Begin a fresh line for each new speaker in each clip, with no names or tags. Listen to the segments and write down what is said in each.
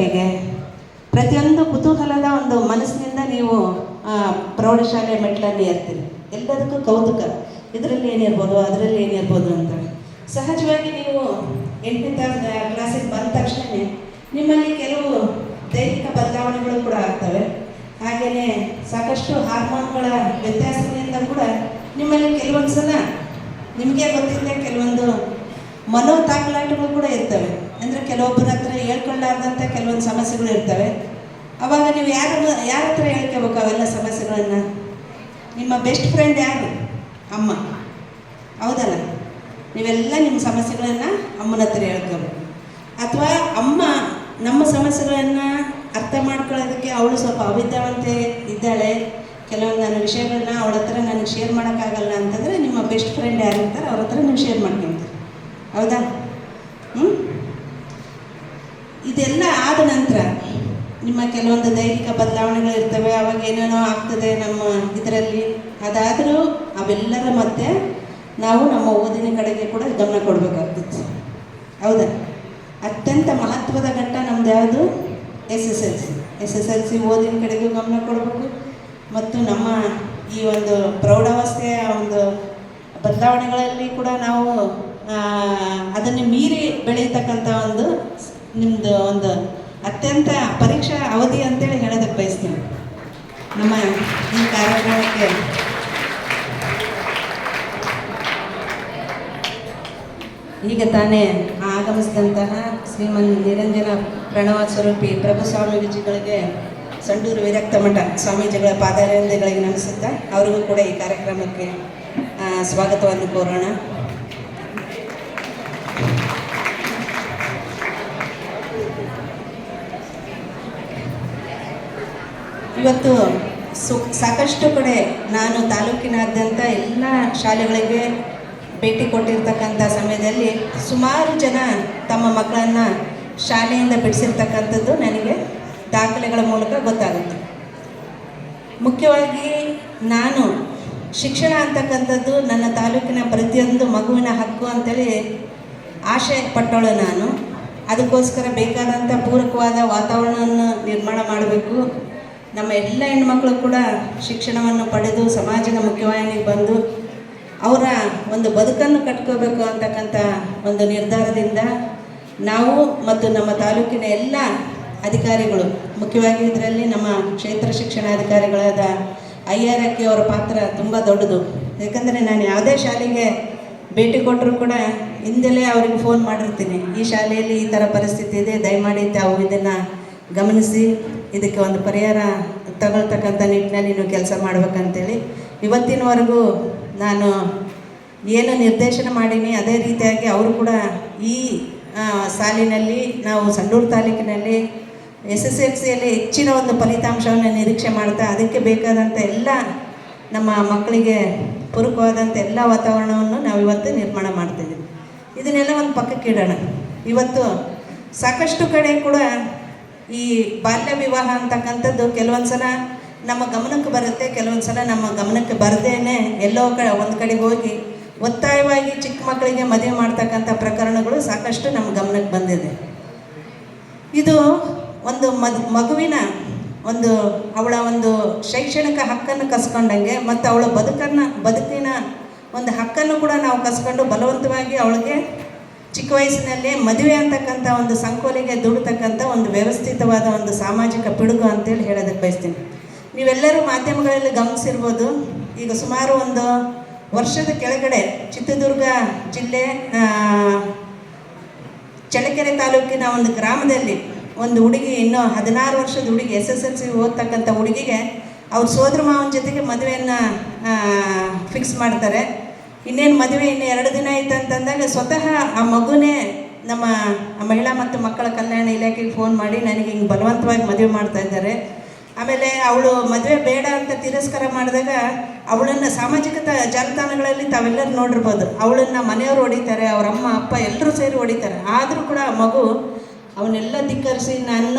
ಹೇಗೆ? ಪ್ರತಿಯೊಂದು ಕುತೂಹಲದ ಒಂದು ಮನಸ್ಸಿನಿಂದ ನೀವು ಪ್ರೌಢಶಾಲೆ ಮೆಟ್ಲಲ್ಲಿ ಇರ್ತೀರಿ ಎಲ್ಲದಕ್ಕೂ ಕೌತುಕ. ಇದರಲ್ಲಿ ಏನಿರ್ಬೋದು, ಅದರಲ್ಲಿ ಏನಿರ್ಬೋದು ಅಂತ. ಸಹಜವಾಗಿ ನೀವು ಎಂಟನೇ ಕ್ಲಾಸಿಗೆ ಬಂದ ತಕ್ಷಣವೇ ನಿಮ್ಮಲ್ಲಿ ಕೆಲವು ದೈಹಿಕ ಬದಲಾವಣೆಗಳು ಕೂಡ ಆಗ್ತವೆ. ಹಾಗೆಯೇ ಸಾಕಷ್ಟು ಹಾರ್ಮೋನ್ಗಳ ವ್ಯತ್ಯಾಸದಿಂದ ಕೂಡ ನಿಮ್ಮಲ್ಲಿ ಕೆಲವೊಂದು ಸಲ ನಿಮಗೆ ಗೊತ್ತಿಲ್ಲದೆ ಕೆಲವೊಂದು ಮನೋ ತಾಕಲಾಟಗಳು ಕೂಡ ಇರ್ತವೆ. ಅಂದರೆ ಕೆಲವೊಬ್ಬರ ಹತ್ರ ಹೇಳ್ಕೊಳ್ಳಾರ್ದಂಥ ಕೆಲವೊಂದು ಸಮಸ್ಯೆಗಳು ಇರ್ತವೆ. ಅವಾಗ ನೀವು ಯಾರ ಯಾರ ಹತ್ರ ಹೇಳ್ಕೋಬೇಕು ಅವೆಲ್ಲ ಸಮಸ್ಯೆಗಳನ್ನು? ನಿಮ್ಮ ಬೆಸ್ಟ್ ಫ್ರೆಂಡ್ ಯಾರು? ಅಮ್ಮ. ಹೌದಲ್ಲ? ನೀವೆಲ್ಲ ನಿಮ್ಮ ಸಮಸ್ಯೆಗಳನ್ನು ಅಮ್ಮನ ಹತ್ರ ಹೇಳ್ಕೋಬೇಕು. ಅಥವಾ ಅಮ್ಮ ನಮ್ಮ ಸಮಸ್ಯೆಗಳನ್ನು ಅರ್ಥ ಮಾಡ್ಕೊಳ್ಳೋದಕ್ಕೆ ಅವಳು ಸ್ವಲ್ಪ ಅವಿದ್ಯಾವಂತೆ ಇದ್ದಾಳೆ. ಕೆಲವೊಂದು ನನ್ನ ವಿಷಯಗಳನ್ನ ಅವಳ ಹತ್ರ ನನಗೆ ಶೇರ್ ಮಾಡೋಕ್ಕಾಗಲ್ಲ ಅಂತಂದರೆ ನಿಮ್ಮ ಬೆಸ್ಟ್ ಫ್ರೆಂಡ್ ಯಾರು ಇರ್ತಾರೆ ಅವ್ರ ಹತ್ರ ನೀವು ಶೇರ್ ಮಾಡ್ಕೊತೀರಿ. ಹೌದಾ? ಹ್ಞೂ ಇದೆಲ್ಲ ಆದ ನಂತರ ನಿಮ್ಮ ಕೆಲವೊಂದು ದೈಹಿಕ ಬದಲಾವಣೆಗಳು ಇರ್ತವೆ, ಅವಾಗ ಏನೇನೋ ಆಗ್ತದೆ ನಮ್ಮ ಇದರಲ್ಲಿ. ಅದಾದರೂ ಅವೆಲ್ಲರ ಮಧ್ಯೆ ನಾವು ನಮ್ಮ ಓದಿನ ಕಡೆಗೆ ಕೂಡ ಗಮನ ಕೊಡಬೇಕಾಗ್ತಿತ್ತು. ಹೌದಾ? ಅತ್ಯಂತ ಮಹತ್ವದ ಘಟ್ಟ ನಮ್ದು ಯಾವುದು? S S L C. S S L C ಓದಿನ ಕಡೆಗೂ ಗಮನ ಕೊಡಬೇಕು. ಮತ್ತು ನಮ್ಮ ಈ ಒಂದು ಪ್ರೌಢಾವಸ್ಥೆಯ ಒಂದು ಬದಲಾವಣೆಗಳಲ್ಲಿ ಕೂಡ ನಾವು ಅದನ್ನು ಮೀರಿ ಬೆಳೀತಕ್ಕಂಥ ಒಂದು ನಿಮ್ಮದು ಒಂದು ಅತ್ಯಂತ ಪರೀಕ್ಷಾ ಅವಧಿ ಅಂತೇಳಿ ಹೇಳೋದಕ್ಕೆ ಬಯಸ್ತೀನಿ. ನಮ್ಮ ಈ ಕಾರ್ಯಕ್ರಮಕ್ಕೆ. ಈಗ ತಾನೇ ಆಗಮಿಸಿದಂತಹ ಶ್ರೀಮನ್ ನಿರಂಜನ ಪ್ರಣವ ಸ್ವರೂಪಿ ಪ್ರಭು ಸ್ವಾಮೀಜಿಗಳಿಗೆ ಸಂಡೂರು ವಿರಕ್ತ ಮಠ ಸ್ವಾಮೀಜಿಗಳ ಪಾದಾರವಿಂದಗಳಿಗೆ ನಮಿಸುತ್ತಾ ಅವರಿಗೂ ಕೂಡ ಈ ಕಾರ್ಯಕ್ರಮಕ್ಕೆ ಸ್ವಾಗತವನ್ನು ಕೋರೋಣ. ಇವತ್ತು ಸು, ಸಾಕಷ್ಟು ಕಡೆ ನಾನು ತಾಲೂಕಿನಾದ್ಯಂತ ಎಲ್ಲ ಶಾಲೆಗಳಿಗೆ ಭೇಟಿ ಕೊಟ್ಟಿರ್ತಕ್ಕಂಥ ಸಮಯದಲ್ಲಿ ಸುಮಾರು ಜನ ತಮ್ಮ ಮಕ್ಕಳನ್ನು ಶಾಲೆಯಿಂದ ಬಿಡಿಸಿರ್ತಕ್ಕಂಥದ್ದು ನನಗೆ ದಾಖಲೆಗಳ ಮೂಲಕ ಗೊತ್ತಾಗುತ್ತೆ. ಮುಖ್ಯವಾಗಿ ನಾನು ಶಿಕ್ಷಣ ಅಂತಕ್ಕಂಥದ್ದು ನನ್ನ ತಾಲೂಕಿನ ಪ್ರತಿಯೊಂದು ಮಗುವಿನ ಹಕ್ಕು ಅಂತೇಳಿ ಆಶಯ ಪಟ್ಟವಳು ನಾನು. ಅದಕ್ಕೋಸ್ಕರ ಬೇಕಾದಂಥ ಪೂರಕವಾದ ವಾತಾವರಣವನ್ನು ನಿರ್ಮಾಣ ಮಾಡಬೇಕು. ನಮ್ಮ ಎಲ್ಲ ಹೆಣ್ಮಕ್ಳು ಕೂಡ ಶಿಕ್ಷಣವನ್ನು ಪಡೆದು ಸಮಾಜದ ಮುಖ್ಯವಾಹಿನಿಗೆ ಬಂದು ಅವರ ಒಂದು ಬದುಕನ್ನು ಕಟ್ಕೋಬೇಕು ಅಂತಕ್ಕಂಥ ಒಂದು ನಿರ್ಧಾರದಿಂದ ನಾವು ಮತ್ತು ನಮ್ಮ ತಾಲೂಕಿನ ಎಲ್ಲ ಅಧಿಕಾರಿಗಳು, ಮುಖ್ಯವಾಗಿ ಇದರಲ್ಲಿ ನಮ್ಮ ಕ್ಷೇತ್ರ ಶಿಕ್ಷಣಾಧಿಕಾರಿಗಳಾದ ಐ ಆರ್ ಅಕ್ಕಿ ಅವರ ಪಾತ್ರ ತುಂಬ ದೊಡ್ಡದು. ಯಾಕಂದರೆ ನಾನು ಯಾವುದೇ ಶಾಲೆಗೆ ಭೇಟಿ ಕೊಟ್ಟರು ಕೂಡ ಹಿಂದೆಲೇ ಅವ್ರಿಗೆ ಫೋನ್ ಮಾಡಿರ್ತೀನಿ. ಈ ಶಾಲೆಯಲ್ಲಿ ಈ ಥರ ಪರಿಸ್ಥಿತಿ ಇದೆ, ದಯಮಾಡಿ ತಾವು ಇದನ್ನು ಗಮನಿಸಿ, ಇದಕ್ಕೆ ಒಂದು ಪರಿಹಾರ ತಗೊಳ್ತಕ್ಕಂಥ ನಿಟ್ಟಿನಲ್ಲಿ ನೀವು ಕೆಲಸ ಮಾಡ್ಬೇಕಂತೇಳಿ. ಇವತ್ತಿನವರೆಗೂ ನಾನು ಏನು ನಿರ್ದೇಶನ ಮಾಡೀನಿ, ಅದೇ ರೀತಿಯಾಗಿ ಅವರು ಕೂಡ ಈ ಸಾಲಿನಲ್ಲಿ, ನಾವು ಸಂಡೂರು ತಾಲೂಕಿನಲ್ಲಿ ಎಸ್ ಎಸ್ ಎಲ್ ಸಿಯಲ್ಲಿ ಹೆಚ್ಚಿನ ಒಂದು ಫಲಿತಾಂಶವನ್ನು ನಿರೀಕ್ಷೆ ಮಾಡ್ತಾ, ಅದಕ್ಕೆ ಬೇಕಾದಂಥ ಎಲ್ಲ ನಮ್ಮ ಮಕ್ಕಳಿಗೆ ಪೂರಕವಾದಂಥ ಎಲ್ಲ ವಾತಾವರಣವನ್ನು ನಾವು ಇವತ್ತು ನಿರ್ಮಾಣ ಮಾಡ್ತಿದ್ದೀವಿ ಇದನ್ನೆಲ್ಲ ಒಂದು ಪಕ್ಕಕ್ಕೆ ಇಡೋಣ. ಇವತ್ತು ಸಾಕಷ್ಟು ಕಡೆ ಕೂಡ ಈ ಬಾಲ್ಯ ವಿವಾಹ ಅಂತಕ್ಕಂಥದ್ದು ಕೆಲವೊಂದು ಸಲ ನಮ್ಮ ಗಮನಕ್ಕೆ ಬರುತ್ತೆ, ಕೆಲವೊಂದು ಸಲ ನಮ್ಮ ಗಮನಕ್ಕೆ ಬರದೇನೆ ಎಲ್ಲೋ ಕ ಒಂದು ಕಡೆ ಹೋಗಿ ಒತ್ತಾಯವಾಗಿ ಚಿಕ್ಕ ಮಕ್ಕಳಿಗೆ ಮದುವೆ ಮಾಡ್ತಕ್ಕಂಥ ಪ್ರಕರಣಗಳು ಸಾಕಷ್ಟು ನಮ್ಮ ಗಮನಕ್ಕೆ ಬಂದಿದೆ. ಇದು ಒಂದು ಮದ್, ಮಗುವಿನ ಒಂದು, ಅವಳ ಒಂದು ಶೈಕ್ಷಣಿಕ ಹಕ್ಕನ್ನು ಕಸ್ಕೊಂಡಂಗೆ ಮತ್ತು ಅವಳ ಬದುಕನ್ನು, ಬದುಕಿನ ಒಂದು ಹಕ್ಕನ್ನು ಕೂಡ ನಾವು ಕಸ್ಕೊಂಡು ಬಲವಂತವಾಗಿ ಅವಳಿಗೆ ಚಿಕ್ಕ ವಯಸ್ಸಿನಲ್ಲೇ ಮದುವೆ ಅಂತಕ್ಕಂಥ ಒಂದು ಸಂಕೋಲೆಗೆ ದುಡ್ತಕ್ಕಂಥ ಒಂದು ವ್ಯವಸ್ಥಿತವಾದ ಒಂದು ಸಾಮಾಜಿಕ ಪಿಡುಗು ಅಂತೇಳಿ ಹೇಳೋದಕ್ಕೆ ಬಯಸ್ತೀನಿ. ನೀವೆಲ್ಲರೂ ಮಾಧ್ಯಮಗಳಲ್ಲಿ ಗಮನಿಸಿರ್ಬೋದು, ಈಗ ಸುಮಾರು ಒಂದು ವರ್ಷದ ಕೆಳಗಡೆ ಚಿತ್ರದುರ್ಗ ಜಿಲ್ಲೆ ಚಳ್ಳಕೆರೆ ತಾಲೂಕಿನ ಒಂದು ಗ್ರಾಮದಲ್ಲಿ ಒಂದು ಹುಡುಗಿ, ಇನ್ನೂ ಹದಿನಾರು ವರ್ಷದ ಹುಡುಗಿ, ಎಸ್ ಎಸ್ ಎಲ್ ಸಿ ಓದ್ತಕ್ಕಂಥ ಹುಡುಗಿಗೆ ಅವ್ರ ಸೋದರ ಮಾವನ ಜೊತೆಗೆ ಮದುವೆಯನ್ನು ಫಿಕ್ಸ್ ಮಾಡ್ತಾರೆ. ಇನ್ನೇನು ಮದುವೆ ಇನ್ನು ಎರಡು ದಿನ ಆಯ್ತು ಅಂತಂದಾಗ ಸ್ವತಃ ಆ ಮಗುನೇ ನಮ್ಮ ಮಹಿಳಾ ಮತ್ತು ಮಕ್ಕಳ ಕಲ್ಯಾಣ ಇಲಾಖೆಗೆ ಫೋನ್ ಮಾಡಿ ನನಗೆ ಹಿಂಗೆ ಬಲವಂತವಾಗಿ ಮದುವೆ ಮಾಡ್ತಾ ಇದ್ದಾರೆ. ಆಮೇಲೆ ಅವಳು ಮದುವೆ ಬೇಡ ಅಂತ ತಿರಸ್ಕಾರ ಮಾಡಿದಾಗ ಅವಳನ್ನು ಸಾಮಾಜಿಕ ತ, ಜಾಲತಾಣಗಳಲ್ಲಿ ತಾವೆಲ್ಲರೂ ನೋಡಿರ್ಬೋದು. ಅವಳನ್ನು ಮನೆಯವರು ಹೊಡಿತಾರೆ, ಅವ್ರ ಅಮ್ಮ, ಅಪ್ಪ ಎಲ್ಲರೂ ಸೇರಿ ಹೊಡಿತಾರೆ. ಆದರೂ ಕೂಡ ಆ ಮಗು ಅವನ್ನೆಲ್ಲ ಧಿಕ್ಕರಿಸಿ, ನನ್ನ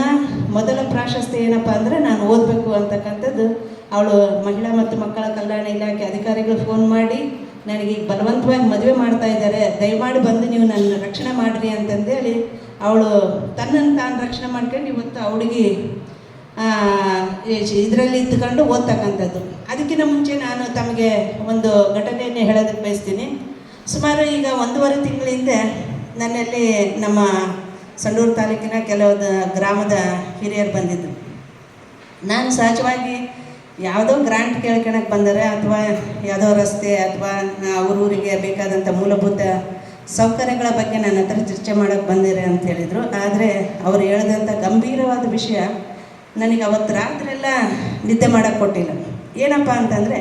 ಮೊದಲ ಪ್ರಾಶಸ್ತ್ಯ ಏನಪ್ಪ ಅಂದರೆ ನಾನು ಓದಬೇಕು ಅಂತಕ್ಕಂಥದ್ದು ಅವಳು ಮಹಿಳಾ ಮತ್ತು ಮಕ್ಕಳ ಕಲ್ಯಾಣ ಇಲಾಖೆ ಅಧಿಕಾರಿಗಳು ಫೋನ್ ಮಾಡಿ ನನಗೆ ಬಲವಂತವಾಗಿ ಮದುವೆ ಮಾಡ್ತಾ ಇದ್ದಾರೆ, ದಯಮಾಡಿ ಬಂದು ನೀವು ನನ್ನ ರಕ್ಷಣೆ ಮಾಡಿರಿ ಅಂತಂದೇಳಿ ಅವಳು ತನ್ನನ್ನು ತಾನು ರಕ್ಷಣೆ ಮಾಡ್ಕೊಂಡು ಇವತ್ತು ಅವಳಿಗೆ ಇದರಲ್ಲಿ ಇದ್ದುಕೊಂಡು ಓದ್ತಕ್ಕಂಥದ್ದು. ಅದಕ್ಕಿಂತ ಮುಂಚೆ ನಾನು ತಮಗೆ ಒಂದು ಘಟನೆಯನ್ನು ಹೇಳೋದಕ್ಕೆ ಬಯಸ್ತೀನಿ. ಸುಮಾರು ಈಗ ಒಂದೂವರೆ ತಿಂಗಳ ಹಿಂದೆ ನನ್ನಲ್ಲಿ ನಮ್ಮ ಸಂಡೂರು ತಾಲೂಕಿನ ಕೆಲವು ಗ್ರಾಮದ ಹಿರಿಯರು ಬಂದಿದ್ದರು. ನಾನು ಸಹಜವಾಗಿ ಯಾವುದೋ ಗ್ರಾಂಟ್ ಕೇಳ್ಕೊಳಕ್ಕೆ ಬಂದರೆ ಅಥವಾ ಯಾವುದೋ ರಸ್ತೆ ಅಥವಾ ಅವ್ರೂರಿಗೆ ಬೇಕಾದಂಥ ಮೂಲಭೂತ ಸೌಕರ್ಯಗಳ ಬಗ್ಗೆ ನನ್ನ ಹತ್ರ ಚರ್ಚೆ ಮಾಡೋಕ್ಕೆ ಬಂದಿರಿ ಅಂತ ಹೇಳಿದರು. ಆದರೆ ಅವ್ರು ಹೇಳಿದಂಥ ಗಂಭೀರವಾದ ವಿಷಯ ನನಗೆ ಅವತ್ತು ರಾತ್ರಿ ಎಲ್ಲ ನಿದ್ದೆ ಮಾಡೋಕ್ಕೆ ಕೊಟ್ಟಿಲ್ಲ. ಏನಪ್ಪ ಅಂತಂದರೆ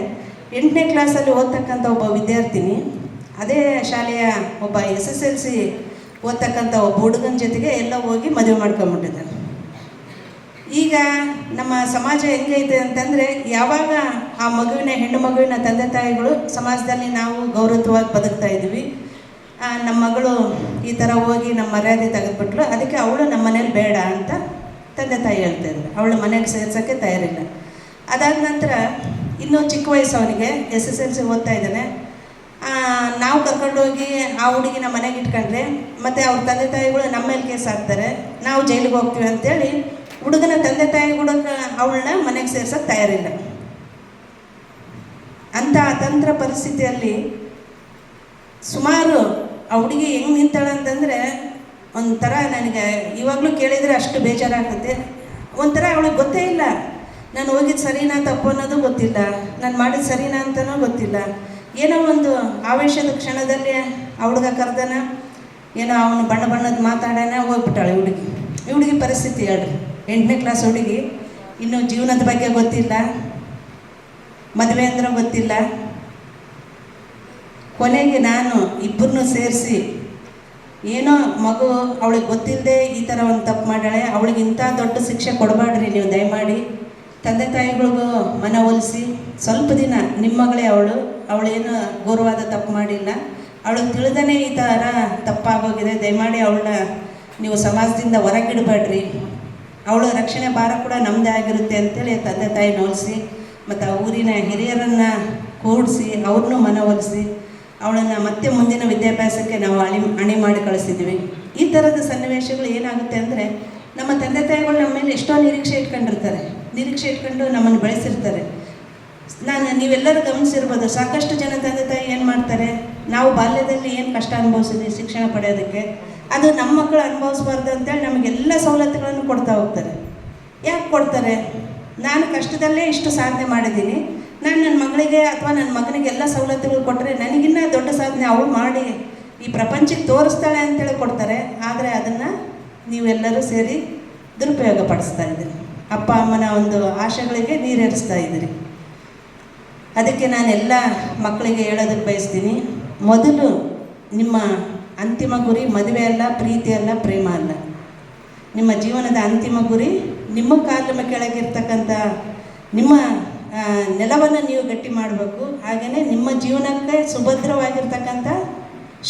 ಎಂಟನೇ ಕ್ಲಾಸಲ್ಲಿ ಓದ್ತಕ್ಕಂಥ ಒಬ್ಬ ವಿದ್ಯಾರ್ಥಿನಿ, ಅದೇ ಶಾಲೆಯ ಒಬ್ಬ ಎಸ್ ಎಸ್ ಎಲ್ ಸಿ ಓದ್ತಕ್ಕಂಥ ಒಬ್ಬ ಹುಡುಗನ ಜೊತೆಗೆ ಎಲ್ಲ ಹೋಗಿ ಮದುವೆ ಮಾಡ್ಕೊಂಬಿಟ್ಟಿದ್ದಾನೆ ಈಗ ನಮ್ಮ ಸಮಾಜ ಹೆಂಗೈತೆ ಅಂತಂದರೆ ಯಾವಾಗ ಆ ಮಗುವಿನ ಹೆಣ್ಣು ಮಗುವಿನ ತಂದೆ ತಾಯಿಗಳು ಸಮಾಜದಲ್ಲಿ ನಾವು ಗೌರವವಾಗಿ ಬದುಕ್ತಾ ಇದ್ದೀವಿ ನಮ್ಮ ಮಗಳು ಈ ಥರ ಹೋಗಿ ನಮ್ಮ ಮರ್ಯಾದೆ ತೆಗೆದುಬಿಟ್ಲು ಅದಕ್ಕೆ ಅವಳು ನಮ್ಮ ಮನೇಲಿ ಬೇಡ ಅಂತ ತಂದೆ ತಾಯಿ ಹೇಳ್ತಾ ಇದ್ರು. ಅವಳು ಮನೆಗೆ ಸೇರ್ಸೋಕ್ಕೆ ತಯಾರಿಲ್ಲ. ಅದಾದ ನಂತರ ಇನ್ನೂ ಚಿಕ್ಕ ವಯಸ್ಸು ಅವನಿಗೆ ಎಸ್ ಎಸ್ ಎಲ್ ಸಿ ಓದ್ತಾ ಇದ್ದಾನೆ. ನಾವು ಕರ್ಕೊಂಡೋಗಿ ಆ ಹುಡುಗಿನ ಮನೆಗೆ ಇಟ್ಕೊಂಡ್ರೆ ಮತ್ತು ಅವ್ರ ತಂದೆ ತಾಯಿಗಳು ನಮ್ಮ ಮೇಲೆ ಕೇಸ್ ಹಾಕ್ತಾರೆ, ನಾವು ಜೈಲಿಗೆ ಹೋಗ್ತೀವಿ ಅಂತೇಳಿ ಹುಡುಗನ ತಂದೆ ತಾಯಿ ಕೂಡ ಅವಳನ್ನ ಮನೆಗೆ ಸೇರ್ಸೋಕೆ ತಯಾರಿಲ್ಲ. ಅಂಥ ಅತಂತ್ರ ಪರಿಸ್ಥಿತಿಯಲ್ಲಿ ಸುಮಾರು ಆ ಹುಡುಗಿ ಹೆಂಗೆ ನಿಂತಾಳೆ ಅಂತಂದರೆ ಒಂಥರ ನನಗೆ ಇವಾಗಲೂ ಕೇಳಿದರೆ ಅಷ್ಟು ಬೇಜಾರಾಗುತ್ತೆ. ಒಂಥರ ಅವಳಿಗೆ ಗೊತ್ತೇ ಇಲ್ಲ. ನಾನು ಹೋಗಿದ್ದು ಸರಿನಾ ತಪ್ಪು ಅನ್ನೋದು ಗೊತ್ತಿಲ್ಲ. ನಾನು ಮಾಡಿದ ಸರಿನಾ ಅಂತನೂ ಗೊತ್ತಿಲ್ಲ. ಏನೋ ಒಂದು ಆವೇಶದ ಕ್ಷಣದಲ್ಲಿ ಅವಳಿಗೆ ಕರೆದನ, ಏನೋ ಅವನು ಬಣ್ಣ ಬಣ್ಣದ ಮಾತಾಡೋಣ ಹೋಗ್ಬಿಟ್ಟಾಳೆ ಹುಡುಗಿ. ಹುಡುಗಿ ಪರಿಸ್ಥಿತಿ ಹೇಳ್ರಿ ಎಂಟನೇ ಕ್ಲಾಸ್ ಹುಡುಗಿ. ಇನ್ನು ಜೀವನದ ಬಗ್ಗೆ ಗೊತ್ತಿಲ್ಲ. ಮದುವೆ ಅಂದ್ರೆ ಗೊತ್ತಿಲ್ಲ. ಕೊನೆಗೆ ನಾನು ಇಬ್ಬರನ್ನೂ ಸೇರಿಸಿ ಏನೋ ಮಗು ಅವಳಿಗೆ ಗೊತ್ತಿಲ್ಲದೆ ಈ ಥರ ಒಂದು ತಪ್ಪು ಮಾಡಾಳೆ ಅವಳಿಗೆ ಇಂಥ ದೊಡ್ಡ ಶಿಕ್ಷೆ ಕೊಡಬಾಡ್ರಿ ನೀವು ದಯಮಾಡಿ. ತಂದೆ ತಾಯಿಗಳಿಗೂ ಮನವೊಲಿಸಿ ಸ್ವಲ್ಪ ದಿನ ನಿಮ್ಮ ಮಗಳೇ ಅವಳು, ಅವಳೇನು ಗೌರವಾದ ತಪ್ಪು ಮಾಡಿಲ್ಲ. ಅವಳು ತಿಳಿದನೇ ಈ ಥರ ತಪ್ಪಾಗೋಗಿದೆ, ದಯಮಾಡಿ ಅವಳನ್ನ ನೀವು ಸಮಾಜದಿಂದ ಹೊರಗಿಡಬೇಡ್ರಿ. ಅವಳ ರಕ್ಷಣೆ ಭಾರ ಕೂಡ ನಮ್ಮದೇ ಆಗಿರುತ್ತೆ ಅಂತೇಳಿ ತಂದೆ ತಾಯಿ ನೋಲಿಸಿ ಮತ್ತು ಆ ಊರಿನ ಹಿರಿಯರನ್ನು ಕೂಡಿಸಿ ಅವ್ರನ್ನೂ ಮನವೊಲಿಸಿ ಅವಳನ್ನು ಮತ್ತೆ ಮುಂದಿನ ವಿದ್ಯಾಭ್ಯಾಸಕ್ಕೆ ನಾವು ಅಣಿ ಅಣಿ ಮಾಡಿ ಕಳಿಸಿದ್ವಿ. ಈ ಥರದ ಸನ್ನಿವೇಶಗಳು ಏನಾಗುತ್ತೆ ಅಂದರೆ, ನಮ್ಮ ತಂದೆ ತಾಯಿಗಳು ನಮ್ಮ ಮೇಲೆ ಎಷ್ಟೋ ನಿರೀಕ್ಷೆ ಇಟ್ಕೊಂಡಿರ್ತಾರೆ. ನಿರೀಕ್ಷೆ ಇಟ್ಕೊಂಡು ನಮ್ಮನ್ನು ಬೆಳೆಸಿರ್ತಾರೆ. ನಾನು, ನೀವೆಲ್ಲರೂ ಗಮನಿಸಿರ್ಬೋದು, ಸಾಕಷ್ಟು ಜನ ತಂದೆ ತಾಯಿ ಏನು ಮಾಡ್ತಾರೆ, ನಾವು ಬಾಲ್ಯದಲ್ಲಿ ಏನು ಕಷ್ಟ ಅನುಭವಿಸಿದ್ವಿ ಶಿಕ್ಷಣ ಪಡೆಯೋದಕ್ಕೆ ಅದು ನಮ್ಮ ಮಕ್ಕಳು ಅನುಭವಿಸ್ಬಾರ್ದು ಅಂತೇಳಿ ನಮಗೆಲ್ಲ ಸವಲತ್ತುಗಳನ್ನು ಕೊಡ್ತಾ ಹೋಗ್ತಾರೆ. ಯಾಕೆ ಕೊಡ್ತಾರೆ? ನಾನು ಕಷ್ಟದಲ್ಲೇ ಇಷ್ಟು ಸಾಧನೆ ಮಾಡಿದ್ದೀನಿ. ನಾನು ನನ್ನ ಮಗಳಿಗೆ ಅಥವಾ ನನ್ನ ಮಗನಿಗೆ ಎಲ್ಲ ಸವಲತ್ತುಗಳು ಕೊಟ್ಟರೆ ನನಗಿನ್ನ ದೊಡ್ಡ ಸಾಧನೆ ಅವಳು ಮಾಡಿ ಈ ಪ್ರಪಂಚಕ್ಕೆ ತೋರಿಸ್ತಾಳೆ ಅಂತೇಳಿ ಕೊಡ್ತಾರೆ. ಆದರೆ ಅದನ್ನು ನೀವೆಲ್ಲರೂ ಸೇರಿ ದುರುಪಯೋಗ ಪಡಿಸ್ತಾ ಇದ್ದೀರಿ. ಅಪ್ಪ, ಅಮ್ಮನ ಒಂದು ಆಶೆಗಳಿಗೆ ನೀರೇರಿಸ್ತಾ ಇದ್ದೀರಿ. ಅದಕ್ಕೆ ನಾನು ಎಲ್ಲ ಮಕ್ಕಳಿಗೆ ಹೇಳೋದಕ್ಕೆ ಬಯಸ್ತೀನಿ. ಮೊದಲು ನಿಮ್ಮ ಅಂತಿಮ ಗುರಿ, ಮದುವೆ ಅಲ್ಲ, ಪ್ರೀತಿ ಅಲ್ಲ, ಪ್ರೇಮ ಅಲ್ಲ. ನಿಮ್ಮ ಜೀವನದ ಅಂತಿಮ ಗುರಿ, ನಿಮ್ಮ ಕಾಲಮ ಕೆಳಗಿರ್ತಕ್ಕಂಥ ನಿಮ್ಮ ನೆಲವನ್ನು ನೀವು ಗಟ್ಟಿ ಮಾಡಬೇಕು. ಹಾಗೆಯೇ ನಿಮ್ಮ ಜೀವನಕ್ಕೆ ಸುಭದ್ರವಾಗಿರ್ತಕ್ಕಂಥ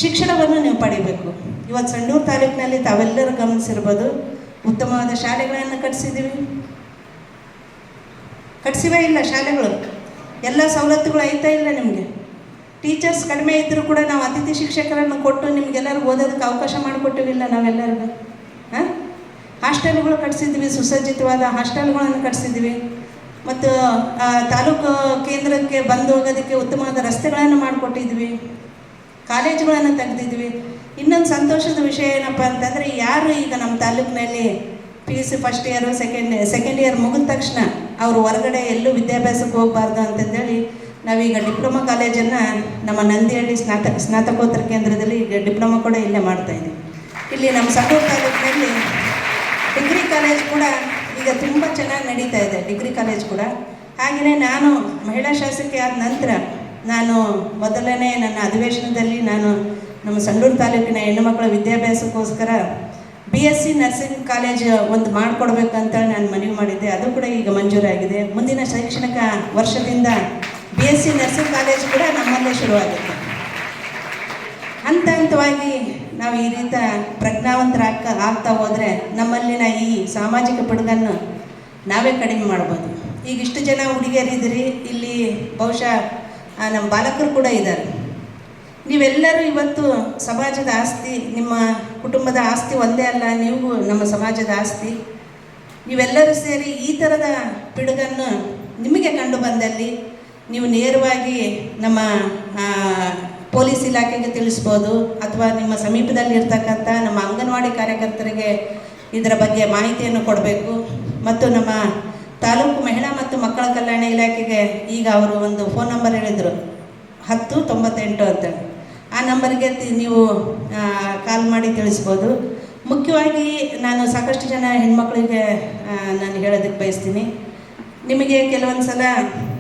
ಶಿಕ್ಷಣವನ್ನು ನೀವು ಪಡಿಬೇಕು. ಇವತ್ತು ಸಣ್ಣೂರು ತಾಲೂಕಿನಲ್ಲಿ ತಾವೆಲ್ಲರೂ ಗಮನಿಸಿರ್ಬೋದು. ಉತ್ತಮವಾದ ಶಾಲೆಗಳನ್ನು ಕಟ್ಸಿದ್ದೀವಿ. ಕಟ್ಸಿವೇ ಇಲ್ಲ ಶಾಲೆಗಳು. ಎಲ್ಲ ಸವಲತ್ತುಗಳು ಐತಾ ಇಲ್ಲ ನಿಮಗೆ? ಟೀಚರ್ಸ್ ಕಡಿಮೆ ಇದ್ದರೂ ಕೂಡ ನಾವು ಅತಿಥಿ ಶಿಕ್ಷಕರನ್ನು ಕೊಟ್ಟು ನಿಮಗೆಲ್ಲರೂ ಓದೋದಕ್ಕೆ ಅವಕಾಶ ಮಾಡಿಕೊಟ್ಟಿವಿಲ್ಲ ನಾವೆಲ್ಲರಿಗೂ ಹಾಂ? ಹಾಸ್ಟೆಲ್ಗಳು ಕಟ್ಸಿದ್ವಿ, ಸುಸಜ್ಜಿತವಾದ ಹಾಸ್ಟೆಲ್ಗಳನ್ನು ಕಟ್ಸಿದ್ವಿ. ಮತ್ತು ತಾಲೂಕು ಕೇಂದ್ರಕ್ಕೆ ಬಂದು ಹೋಗೋದಕ್ಕೆ ಉತ್ತಮವಾದ ರಸ್ತೆಗಳನ್ನು ಮಾಡಿಕೊಟ್ಟಿದ್ವಿ. ಕಾಲೇಜುಗಳನ್ನು ತೆಗೆದಿದ್ವಿ. ಇನ್ನೊಂದು ಸಂತೋಷದ ವಿಷಯ ಏನಪ್ಪ ಅಂತಂದರೆ, ಯಾರು ಈಗ ನಮ್ಮ ತಾಲೂಕಿನಲ್ಲಿ P U C first year second second year ಮುಗಿದ ತಕ್ಷಣ ಅವರು ಹೊರಗಡೆ ಎಲ್ಲೂ ವಿದ್ಯಾಭ್ಯಾಸಕ್ಕೆ ಹೋಗಬಾರ್ದು ಅಂತಂದೇಳಿ ನಾವೀಗ ಡಿಪ್ಲೊಮಾ ಕಾಲೇಜನ್ನು ನಮ್ಮ ನಂದಿಹಳ್ಳಿ ಸ್ನಾತ, ಸ್ನಾತಕೋತ್ತರ ಕೇಂದ್ರದಲ್ಲಿ ಈಗ ಡಿಪ್ಲೊಮಾ ಕೂಡ ಇಲ್ಲೇ ಮಾಡ್ತಾ ಇದ್ದೀವಿ. ಇಲ್ಲಿ ನಮ್ಮ ಸಂಡೂರು ತಾಲೂಕಿನಲ್ಲಿ ಡಿಗ್ರಿ ಕಾಲೇಜ್ ಕೂಡ ಈಗ ತುಂಬ ಚೆನ್ನಾಗಿ ನಡೀತಾ ಇದೆ, ಡಿಗ್ರಿ ಕಾಲೇಜ್ ಕೂಡ. ಹಾಗೆಯೇ ನಾನು ಮಹಿಳಾ ಶಾಸಕಿ ಆದ ನಂತರ ನಾನು ಮೊದಲನೇ ನನ್ನ ಅಧಿವೇಶನದಲ್ಲಿ ನಾನು ನಮ್ಮ ಸಂಡೂರು ತಾಲೂಕಿನ ಹೆಣ್ಣುಮಕ್ಕಳ ವಿದ್ಯಾಭ್ಯಾಸಕ್ಕೋಸ್ಕರ B S C nursing college ಒಂದು ಮಾಡಿಕೊಡ್ಬೇಕಂತ ನಾನು ಮನವಿ ಮಾಡಿದ್ದೆ. ಅದು ಕೂಡ ಈಗ ಮಂಜೂರಾಗಿದೆ. ಮುಂದಿನ ಶೈಕ್ಷಣಿಕ ವರ್ಷದಿಂದ B S C nursing college ಕೂಡ ನಮ್ಮಲ್ಲೇ ಶುರುವಾಗುತ್ತೆ. ಹಂತ ಹಂತವಾಗಿ ನಾವು ಈ ರೀತಿ ಪ್ರಜ್ಞಾವಂತರಾಗ್ತ ಆಗ್ತಾ ಹೋದರೆ ನಮ್ಮಲ್ಲಿನ ಈ ಸಾಮಾಜಿಕ ಪಿಡುಗನ್ನು ನಾವೇ ಕಡಿಮೆ ಮಾಡ್ಬೋದು. ಈಗ ಇಷ್ಟು ಜನ ಹುಡುಗಿಯರಿದ್ದೀರಿ, ಇಲ್ಲಿ ಬಹುಶಃ ನಮ್ಮ ಬಾಲಕರು ಕೂಡ ಇದ್ದಾರೆ. ನೀವೆಲ್ಲರೂ ಇವತ್ತು ಸಮಾಜದ ಆಸ್ತಿ, ನಿಮ್ಮ ಕುಟುಂಬದ ಆಸ್ತಿ ಒಂದೇ ಅಲ್ಲ, ನೀವು ನಮ್ಮ ಸಮಾಜದ ಆಸ್ತಿ. ನೀವೆಲ್ಲರೂ ಸೇರಿ ಈ ಥರದ ಪಿಡುಗನ್ನು ನಿಮಗೆ ಕಂಡು ಬಂದಲ್ಲಿ ನೀವು ನೇರವಾಗಿ ನಮ್ಮ ಪೊಲೀಸ್ ಇಲಾಖೆಗೆ ತಿಳಿಸ್ಬೋದು ಅಥವಾ ನಿಮ್ಮ ಸಮೀಪದಲ್ಲಿ ಇರ್ತಕ್ಕಂಥ ನಮ್ಮ ಅಂಗನವಾಡಿ ಕಾರ್ಯಕರ್ತರಿಗೆ ಇದರ ಬಗ್ಗೆ ಮಾಹಿತಿಯನ್ನು ಕೊಡಬೇಕು. ಮತ್ತು ನಮ್ಮ ತಾಲೂಕು ಮಹಿಳಾ ಮತ್ತು ಮಕ್ಕಳ ಕಲ್ಯಾಣ ಇಲಾಖೆಗೆ ಈಗ ಅವರು ಒಂದು ಫೋನ್ ನಂಬರ್ ಹೇಳಿದರು. ಹತ್ತು ತೊಂಬತ್ತೆಂಟು ಅಂತೇಳಿ ಆ ನಂಬರ್ಗೆ ನೀವು ಕಾಲ್ ಮಾಡಿ ತಿಳಿಸ್ಬೋದು. ಮುಖ್ಯವಾಗಿ ನಾನು ಸಾಕಷ್ಟು ಜನ ಹೆಣ್ಮಕ್ಳಿಗೆ ನಾನು ಹೇಳೋದಕ್ಕೆ ಬಯಸ್ತೀನಿ. ನಿಮಗೆ ಕೆಲವೊಂದು ಸಲ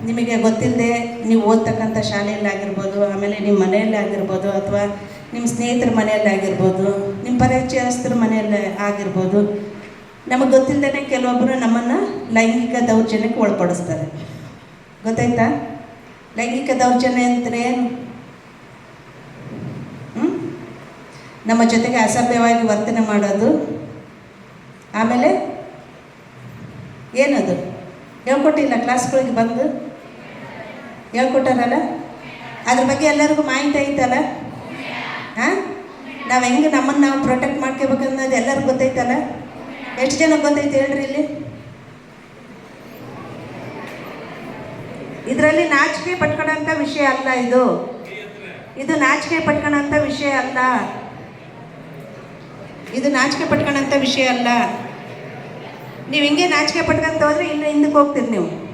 ನಿಮಗೆ ಗೊತ್ತಿಲ್ಲದೆ ನೀವು ಓದ್ತಕ್ಕಂಥ ಶಾಲೆಯಲ್ಲಿ ಆಗಿರ್ಬೋದು, ಆಮೇಲೆ ನಿಮ್ಮ ಮನೆಯಲ್ಲೇ ಆಗಿರ್ಬೋದು, ಅಥವಾ ನಿಮ್ಮ ಸ್ನೇಹಿತರ ಮನೆಯಲ್ಲೇ ಆಗಿರ್ಬೋದು, ನಿಮ್ಮ ಪರಿಚಯಸ್ಥರ ಮನೆಯಲ್ಲೇ ಆಗಿರ್ಬೋದು, ನಮಗೆ ಗೊತ್ತಿಲ್ಲದೇ ಕೆಲವೊಬ್ಬರು ನಮ್ಮನ್ನು ಲೈಂಗಿಕ ದೌರ್ಜನ್ಯಕ್ಕೆ ಒಳಪಡಿಸ್ತಾರೆ. ಗೊತ್ತಾಯ್ತಾ? ಲೈಂಗಿಕ ದೌರ್ಜನ್ಯ ಅಂದರೆ ಏನು? ನಮ್ಮ ಜೊತೆಗೆ ಅಸಭ್ಯವಾಗಿ ವರ್ತನೆ ಮಾಡೋದು, ಆಮೇಲೆ ಏನದು? ಹೇಳ್ಕೊಟ್ಟಿಲ್ಲ ಕ್ಲಾಸ್ಗಳಿಗೆ ಬಂದು? ಹೇಳ್ಕೊಟ್ಟಾರಲ್ಲ? ಅದ್ರ ಬಗ್ಗೆ ಎಲ್ಲರಿಗೂ ಮಾಹಿತಿ ಐತಲ್ಲ? ಹಾಂ? ನಾವು ಹೆಂಗೆ ನಮ್ಮನ್ನು ನಾವು ಪ್ರೊಟೆಕ್ಟ್ ಮಾಡ್ಕೋಬೇಕನ್ನೋದು ಎಲ್ಲರಿಗೂ ಗೊತ್ತೈತಲ್ಲ? ಎಷ್ಟು ಜನ ಗೊತ್ತೈತೆ ಹೇಳ್ರಿ ಇಲ್ಲಿ? ಇದರಲ್ಲಿ ನಾಚಿಕೆ ಪಟ್ಕೊಳ್ಳೋಂಥ ವಿಷಯ ಅಲ್ಲ ಇದು. ಇದು ನಾಚಿಕೆ ಪಟ್ಕೊಳ್ಳೋಂಥ ವಿಷಯ ಅಲ್ಲ. ಇದು ನಾಚಿಕೆ ಪಟ್ಕೊಳ್ಳೋಂಥ ವಿಷಯ ಅಲ್ಲ. ನೀವು ಹಿಂಗೆ ನಾಚಿಕೆ ಪಟ್ಕೊಂತ ಹೋದ್ರೆ ಇನ್ನು ಹಿಂದಕ್ಕೆ ಹೋಗ್ತೀರಿ ನೀವು.